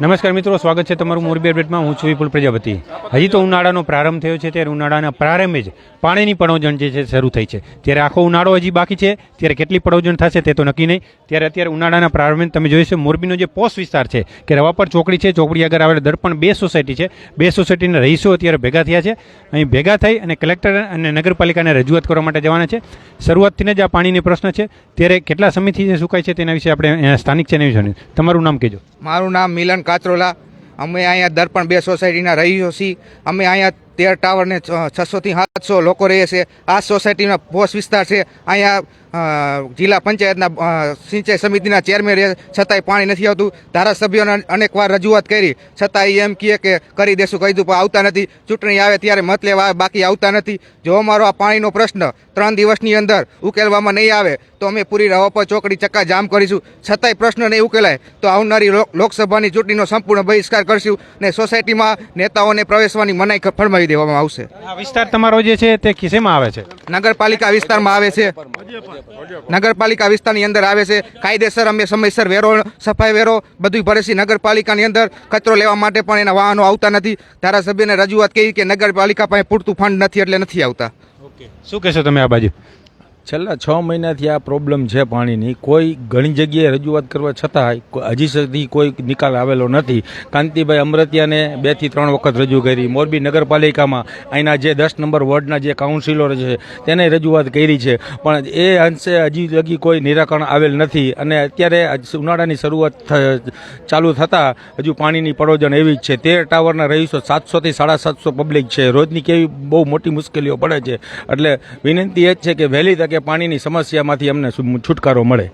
નમસ્કાર મિત્રો, સ્વાગત છે તમારું મોરબી અપડેટમાં. હું છું વિપુલ પ્રજાપતિ. હજી તો ઉનાળાનો પ્રારંભ થયો છે, ત્યારે ઉનાળાના પ્રારંભે જ પાણીની પણોજણ જે છે શરૂ થઈ છે. ત્યારે આખો ઉનાળો હજી બાકી છે, ત્યારે કેટલી પણોજણ થશે તે તો નક્કી નહીં. ત્યારે અત્યારે ઉનાળાના પ્રારંભે તમે જોઈ છે મોરબીનો જે પોસ્ટ વિસ્તાર છે, કે રવાપર ચોકડી છે, ચોકડી આગળ આવેલા દર્પણ બે સોસાયટી છે. બે સોસાયટીના રહીશો અત્યારે ભેગા થયા છે. અહીં ભેગા થઈ અને કલેક્ટર અને નગરપાલિકાને રજૂઆત કરવા માટે જવાના છે. શરૂઆતથી જ આ પાણીનો પ્રશ્ન છે. ત્યારે કેટલા સમયથી જે સુકાય છે તેના વિશે આપણે સ્થાનિક છે વિશે તમારું નામ કહેજો. મારું નામ મિલન કાચરોલા અમે અહીંયા દર્પણ બે સોસાયટીના રહીઓ છીએ. અમે અહીંયા તેર ટાવરને છસોથી સાતસો લોકો રહે છે. આ સોસાયટીનો પોસ્ટ વિસ્તાર છે. અહીંયા જિલ્લા પંચાયતના સિંચાઈ સમિતિના ચેરમેન રહે. છતાંય પાણી નથી આવતું. ધારાસભ્યોને અનેકવાર રજૂઆત કરી. છતાંય એમ કહે કે કરી દેશું કહી દઉં, પણ આવતા નથી. ચૂંટણી આવે ત્યારે મત લેવા આવે બાકી આવતા નથી. જો અમારો આ પાણીનો પ્રશ્ન ત્રણ દિવસની અંદર ઉકેલવામાં નહીં આવે, તો અમે પૂરી રવાપર ચોકડી ચક્કા જામ કરીશું. છતાંય પ્રશ્ન નહીં ઉકેલાય, તો આવનારી લોક- લોકસભાની ચૂંટણીનો સંપૂર્ણ બહિષ્કાર કરશું ને સોસાયટીમાં નેતાઓને પ્રવેશવાની મનાઈ ક- ફરમાવી દેવામાં આવશે. આ વિસ્તાર તમારો જે છે તે કિસેમાં આવે છે? નગરપાલિકા વિસ્તારમાં આવે છે. નગરપાલિકા વિસ્તારની અંદર આવે છે. કાયદેસર અમે સમયસર વેરો સફાઈ વેરો બધું ભરે છે. નગરપાલિકાની અંદર કચરો લેવા માટે પણ એના વાહનો આવતા નથી. ધારાસભ્યને રજૂઆત કહી કે નગરપાલિકા પાસે પૂરતું ફંડ નથી એટલે નથી આવતા. શું કહેશો તમે આ બાજુ? છેલ્લા છ મહિનાથી આ પ્રોબ્લેમ છે પાણીની. કોઈ ઘણી જગ્યાએ રજૂઆત કરવા છતાં હજી સુધી કોઈ નિકાલ આવેલો નથી. કાંતિભાઈ અમરતિયાને બેથી ત્રણ વખત રજૂ કરી. મોરબી નગરપાલિકામાં અહીંના જે દસ નંબર વોર્ડના જે કાઉન્સિલર છે, તેને રજૂઆત કરી છે. પણ એ અંશે હજી લગી કોઈ નિરાકરણ આવેલ નથી. અને અત્યારે ઉનાળાની શરૂઆત ચાલુ થતાં હજુ પાણીની પડોજણ એવી જ છે. તેર ટાવરના રહીશો સાતસોથી સાડા સાતસો પબ્લિક છે. રોજની કેવી બહુ મોટી મુશ્કેલીઓ પડે છે. એટલે વિનંતી એ જ છે કે વહેલી તકે પાણીની સમસ્યામાંથી અમને છુટકારો મળે.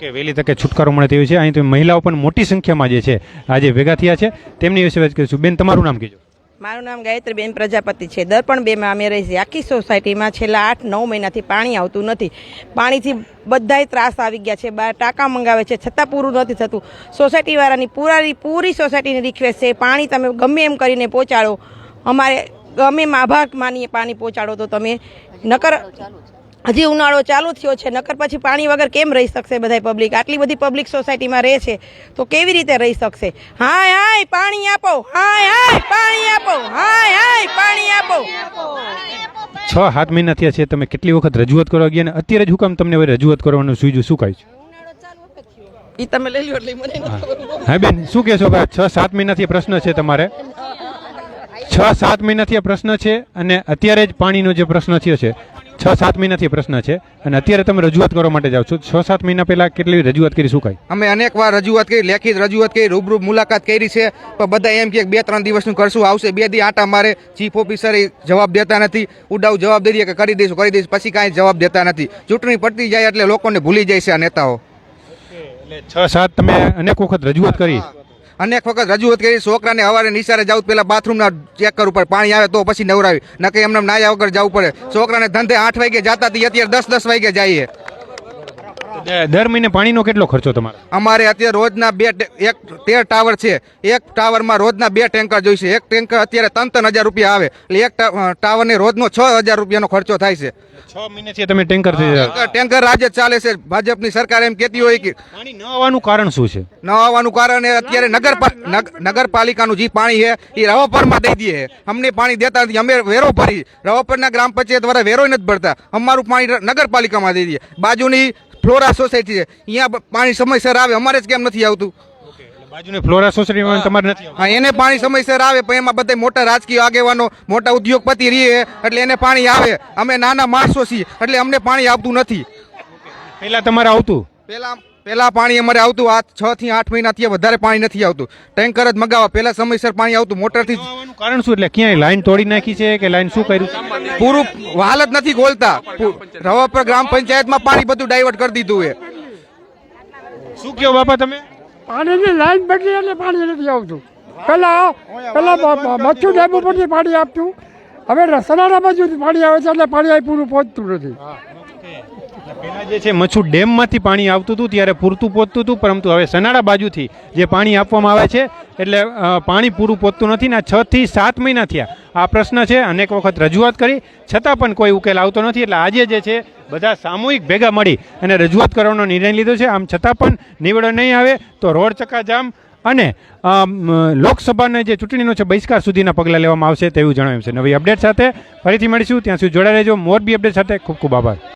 કે વહેલી તકે છુટકારો મળે તેવી છે. અહીં તો મહિલાઓ પણ મોટી સંખ્યામાં જે છે આજે ભેગા થયા છે. તેમની વિશે વાત કરીશું. બેન તમારું નામ કહેજો. મારું નામ ગાયત્રીબેન પ્રજાપતિ છે. દર્પણ બેમાં અમે રહી છીએ. આખી સોસાયટીમાં છેલ્લા આઠ નવ મહિનાથી પાણી આવતું નથી. પાણીથી બધાય ત્રાસ આવી ગયા છે. બહાર ટાંકા મંગાવે છે. છતાં પૂરું નથી થતું. સોસાયટીવાળાની પૂરાની પૂરી સોસાયટીની રિક્વેસ્ટ છે. પાણી તમે ગમે એમ કરીને પહોંચાડો. અમારે ગમે એમ આભાર માનીએ પાણી પહોંચાડો તો તમે. નકર હજી ઉનાળો ચાલુ થયો છે. નકર પછી પાણી વગર કેમ રહી શકશે બધા પબ્લિક આટલી બધી પબ્લિક સોસાયટીમાં રહે છે તો કેવી રીતે રહી શકશે? હાય હાય પાણી આપો હાય હાય પાણી આપો હાય હાય પાણી આપો. છ સાત મહિના થયા છે તમે કેટલી વખત રજૂઆત કરવા ગયા અને અત્યારે જ હું કામ તમને હવે રજૂઆત કરવાનું સૂઝ્યું શું કહે છે. એ તમે લઈ લો એટલે મને હા. બેન શું કહેશો ભાઈ? છ સાત મહિનાથી પ્રશ્ન છે તમારે. છ સાત મહિનાથી આ પ્રશ્ન છે અને અત્યારે જ પાણીનો જે પ્રશ્ન થયો છે છ સાત મહિનાથી પ્રશ્ન છે અને અત્યારે તમે રજૂઆત કરવા માટે જાઓ છો. છ સાત મહિના પહેલા કેટલી રજૂઆત કરી શું કાંઈ? અમે અનેકવાર રજૂઆત કરી લેખિત રજૂઆત કરી રૂબરૂ મુલાકાત કરી છે પણ બધા એમ કે બે ત્રણ દિવસનું કરશું આવશે બે દી આટા મારે ચીફ ઓફિસર એ જવાબ દેતા નથી ઉડાવ જવાબ દે દે કે કરી દઈશું કરી દઈશું પછી કાંઈ જવાબ દેતા નથી. ચૂંટણી પડતી જાય એટલે લોકોને ભૂલી જાય છે આ નેતાઓ. એટલે છ સાત તમે અનેક વખત રજૂઆત કરી. અનેક વખત રજૂઆત કરી, છોકરાને હવારે નિશાળે જવું પેલા બાથરૂમના ચેક કરવું પડે પાણી આવે તો પછી નવરાવી. નકે એમને નાયા વગર જવું પડે. છોકરાને ધંધે આઠ વાગે જતા હતી અત્યારે દસ દસ વાગે જઈએ. દર મહિને પાણીનો કેટલો ખર્ચો તમારો? અમારે અત્યારે રોજના બે એક તેર ટાવર છે. એક ટાવરમાં રોજના બે ટેન્કર જોઈશે. એક ટેન્કર અત્યારે ત્રણ ત્રણ હજાર રૂપિયા આવે. એટલે એક ટાવરને રોજનો છ હજાર રૂપિયાનો ખર્ચો થાય છે. છ મહિનાથી તમે ટેન્કર ટેન્કર- રાજ્ય ચાલે છે. ભાજપની સરકાર એમ કહેતી હોય કે પાણી ન આવવાનું કારણ શું છે? ન આવવાનું કારણ એ અત્યારે નગર નગ- નગરપાલિકાનું જે પાણી છે એ રવાપરમાં દઈ દે છે. અમને પાણી દેતા નથી. અમે વેરો ભરી. રવાપરના ગ્રામ પંચાયત દ્વારા વેરો નથી ભરતા. અમારું પાણી નગરપાલિકામાં દઈ દઈએ બાજુની ફ્લોરા સોસાયટી છે. અહીંયા પાણી સમયસર આવે અમારે જ કેમ નથી આવતું? બાજુની ફ્લોરા સોસાયટીમાં તમારે નથી હા એને પાણી સમયસર આવે પણ એમાં બધા મોટા રાજકીય આગેવાનો મોટા ઉદ્યોગપતિ રહીએ એટલે એને પાણી આવે. અમે નાના માણસો છીએ એટલે અમને પાણી આવતું નથી. પહેલાં તમારે આવતું? પેલા પેલા પાણી અમારે આવતું આ છ થી આઠ મહિનાથી વધારે પાણી નથી આવતું. ટેન્કર જ મગાવવા પેલા સમયસર પાણી આવતું મોટરથી કારણ શું એટલે ક્યાંય લાઈન તોડી નાખી છે કે લાઈન શું કર્યું? પૂરું હાલત નથી ખોલતા. રવાપર ગ્રામ પંચાયતમાં પાણી બધું ડાયવર્ટ કરી દીધું એ શું કહો બાપા તમે? પાણીની લાઈન બદલી એટલે પાણી નથી આવતું. પેલા પેલા મચ્છુ ડેમ ઉપરથી પાણી આપતું. હવે સનારા બાજુથી પાણી આવે છે એટલે પાણી પૂરું પહોંચતું નથી. પહેલા જે છે મચ્છુ ડેમમાંથી પાણી આવતું હતું, ત્યારે પૂરતું પહોંચતું હતું, પરંતુ હવે સનાડા બાજુથી જે પાણી આપવામાં આવે છે, એટલે પાણી પૂરું પહોંચતું નથી ને છ થી સાત મહિના થયા. આ પ્રશ્ન છે, અનેક વખત રજૂઆત કરી. છતાં પણ કોઈ ઉકેલ આવતો નથી, એટલે આજે જે છે, બધા સામૂહિક ભેગા મળી અને રજૂઆત કરવાનો નિર્ણય લીધો છે. આમ છતાં પણ નિવેડો નહીં આવે, તો રોડ ચક્કાજામ અને લોકસભાના જે ચૂંટણીનો છે, બહિષ્કાર સુધીના પગલાં લેવામાં આવશે તેવું જણાવ્યું છે. નવી અપડેટ સાથે ફરીથી મળીશું. ત્યાં સુધી જોડાઈ રહેજો. મોરબી અપડેટ સાથે ખૂબ ખૂબ આભાર.